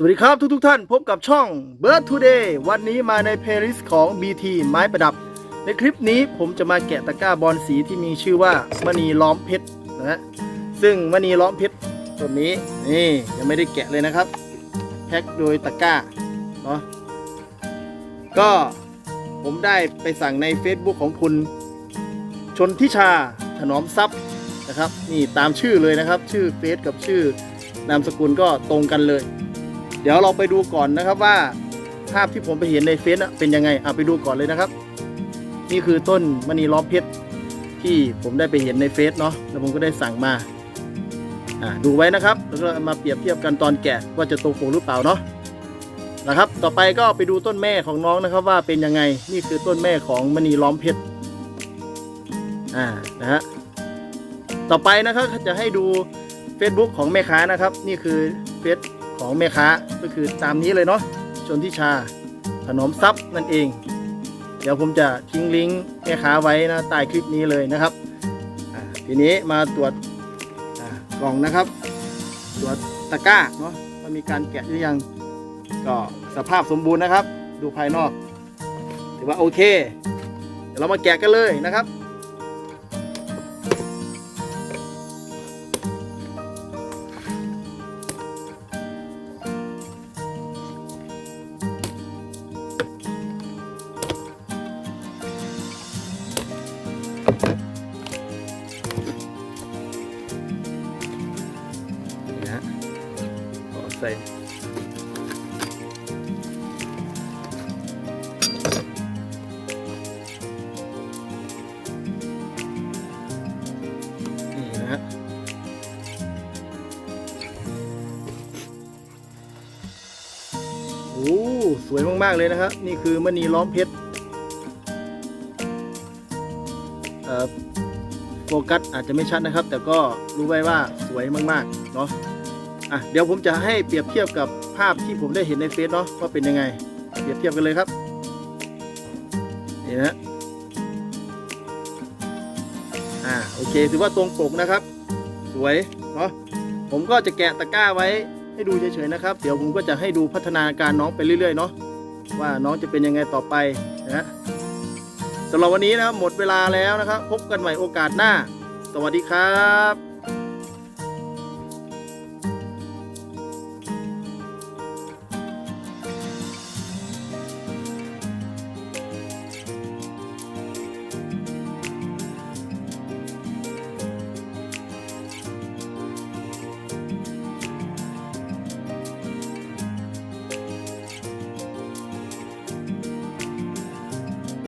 สวัสดีครับทุกทุกท่านพบกับช่อง Bird Today วันนี้มาในเพลย์ลิสต์ของ BT ไม้ประดับ ในคลิปนี้ผมจะมาแกะตะกร้าบอลสีที่มีชื่อว่ามณีล้อมเพชรนะฮะซึ่งมณีล้อมเพชรตัวนี้นี่ยังไม่ได้แกะเลยนะครับ แพ็คโดยตะกร้าเนาะก็ผมได้ไปสั่งใน Facebook ของคุณชนทิชาถนอมทรัพย์นะครับ นี่ตามชื่อเลยนะครับ ชื่อเฟซกับชื่อนามสกุลก็ตรงกันเลย เดี๋ยวเราไปดูก่อนนะครับว่า ภาพที่ผมไปเห็นในเฟซเป็นยังไงอะไปดูก่อนเลยนะครับ นี่คือต้นมณีล้อมเพชรที่ผมได้ไปเห็นในเฟซเนาะแล้วผมก็ได้สั่งมาอ่าดูไว้นะครับ แล้วก็มาเปรียบเทียบกันตอนแกะว่าจะตรงปกหรือเปล่าเนาะนะครับ ต่อไปก็ไปดูต้นแม่ของน้องนะครับว่าเป็นยังไงนี่คือต้นแม่ของมณีล้อมเพชรอ่านะฮะต่อไปนะครับจะให้ดู Facebook ของแม่ค้านะครับ นี่คือเฟซ ของแม่ค้าก็คือตามนี้เลยเนาะชนทิชาถนอมทรัพย์นั่นเอง เดี๋ยวผมจะทิ้งลิงก์แม่ค้าไว้นะใต้คลิปนี้เลยนะครับทีนี้มาตรวจกล่องนะครับ ตรวจตะกร้าเนาะว่ามีการแกะหรือยังก็สภาพสมบูรณ์นะครับ ดูภายนอก ถือว่าโอเค เดี๋ยวเรามาแกะกันเลยนะครับ ใส่นี่นะฮะโอ้สวยมาก ๆ เลยนะครับ นี่คือมณีล้อมเพชรโฟกัสอาจจะไม่ชัดนะครับ แต่ก็รู้ไว้ว่าสวยมาก ๆ เนาะ อะเดี๋ยวผมจะให้เปรียบเทียบกับภาพที่ผมได้เห็นในเฟซเนาะว่าเป็นยังไง เปรียบเทียบกันเลยครับนี่นะฮะอ่าโอเคถือว่าตรงปกนะครับ สวยเนาะผมก็จะแกะตะกร้าไว้ให้ดูเฉยๆนะครับ เดี๋ยวผมก็จะให้ดูพัฒนาการน้องไปเรื่อยๆเนาะว่าน้องจะเป็นยังไงต่อไปนะฮะสำหรับวันนี้นะครับหมดเวลาแล้วนะครับ พบกันใหม่โอกาสหน้า สวัสดีครับ